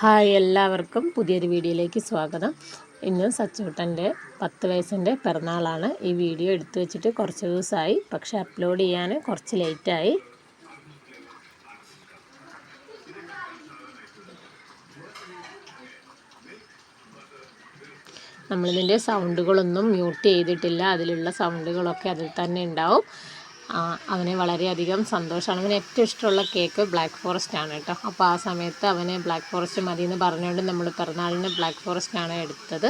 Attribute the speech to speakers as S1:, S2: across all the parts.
S1: Hi എല്ലാവർക്കും പുതിയൊരു വീഡിയോയിലേക്ക് സ്വാഗതം. ഇന്ന് സച്ചൂട്ടന്റെ പത്ത് വയസ്സിന്റെ പിറന്നാളാണ്. ഈ വീഡിയോ എടുത്തു വെച്ചിട്ട് കുറച്ച് ദിവസമായി പക്ഷെ അപ്ലോഡ് ചെയ്യാൻ കുറച്ച് ലേറ്റായി. നമ്മളിതിന്റെ സൗണ്ടുകളൊന്നും മ്യൂട്ട് ചെയ്തിട്ടില്ല. അതിലുള്ള സൗണ്ടുകളൊക്കെ അതിൽ തന്നെ ഉണ്ടാവും. അവന് വളരെയധികം സന്തോഷമാണ്. അവന് ഏറ്റവും ഇഷ്ടമുള്ള കേക്ക് ബ്ലാക്ക് ഫോറസ്റ്റ് ആണ് കേട്ടോ. അപ്പോൾ ആ സമയത്ത് അവന് ബ്ലാക്ക് ഫോറസ്റ്റ് മതി എന്ന് പറഞ്ഞുകൊണ്ട് നമ്മൾ പിറന്നാളിന് ബ്ലാക്ക് ഫോറസ്റ്റ് ആണ് എടുത്തത്.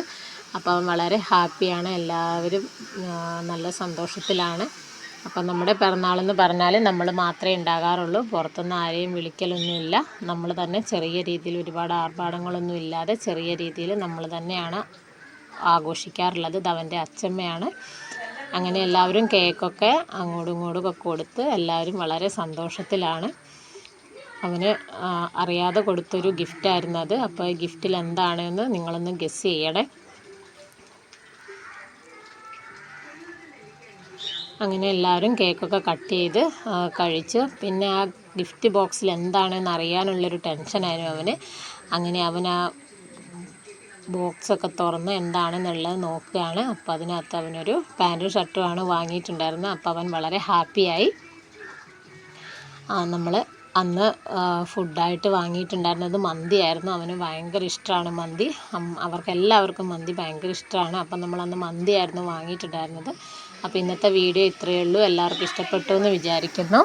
S1: അപ്പോൾ അവൻ വളരെ ഹാപ്പിയാണ്. എല്ലാവരും നല്ല സന്തോഷത്തിലാണ്. അപ്പം നമ്മുടെ പിറന്നാളെന്ന് പറഞ്ഞാൽ നമ്മൾ മാത്രമേ ഉണ്ടാകാറുള്ളൂ. പുറത്തുനിന്ന് ആരെയും വിളിക്കലൊന്നുമില്ല. നമ്മൾ തന്നെ ചെറിയ രീതിയിൽ ഒരുപാട് ആർഭാടങ്ങളൊന്നും ഇല്ലാതെ ചെറിയ രീതിയിൽ നമ്മൾ തന്നെയാണ് ആഘോഷിക്കാറുള്ളത്. അവന്റെ അച്ചമ്മയാണ് അങ്ങനെ എല്ലാവരും കേക്കൊക്കെ അങ്ങോട്ടും ഇങ്ങോട്ടും ഒക്കെ കൊടുത്ത് എല്ലാവരും വളരെ സന്തോഷത്തിലാണ്. അവന് അറിയാതെ കൊടുത്തൊരു ഗിഫ്റ്റായിരുന്നു അത്. അപ്പോൾ ഈ ഗിഫ്റ്റിൽ എന്താണെന്ന് നിങ്ങളൊന്ന് ഗസ് ചെയ്യണേ. അങ്ങനെ എല്ലാവരും കേക്കൊക്കെ കട്ട് ചെയ്ത് കഴിച്ച്. പിന്നെ ആ ഗിഫ്റ്റ് ബോക്സിൽ എന്താണെന്ന് അറിയാനുള്ളൊരു ടെൻഷനായിരുന്നു അവന്. അങ്ങനെ അവൻ ആ ബോക്സൊക്കെ തുറന്ന് എന്താണെന്നുള്ളത് നോക്കുകയാണ്. അപ്പോൾ അതിനകത്ത് അവനൊരു പാന്റും ഷർട്ടുമാണ് വാങ്ങിയിട്ടുണ്ടായിരുന്നത്. അപ്പോൾ അവൻ വളരെ ഹാപ്പിയായി. നമ്മൾ അന്ന് ഫുഡായിട്ട് വാങ്ങിയിട്ടുണ്ടായിരുന്നത് മന്തിയായിരുന്നു. അവന് ഭയങ്കര ഇഷ്ടമാണ് മന്തി. അവർക്ക് എല്ലാവർക്കും മന്തി ഭയങ്കര ഇഷ്ടമാണ്. അപ്പം നമ്മൾ അന്ന് മന്തിയായിരുന്നു വാങ്ങിയിട്ടുണ്ടായിരുന്നത്. അപ്പോൾ ഇന്നത്തെ വീഡിയോ ഇത്രയേ ഉള്ളൂ. എല്ലാവർക്കും ഇഷ്ടപ്പെട്ടു എന്ന് വിചാരിക്കുന്നു.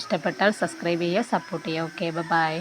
S1: ഇഷ്ടപ്പെട്ടാൽ സബ്സ്ക്രൈബ് ചെയ്യുക സപ്പോർട്ട് ചെയ്യുക. Okay bye.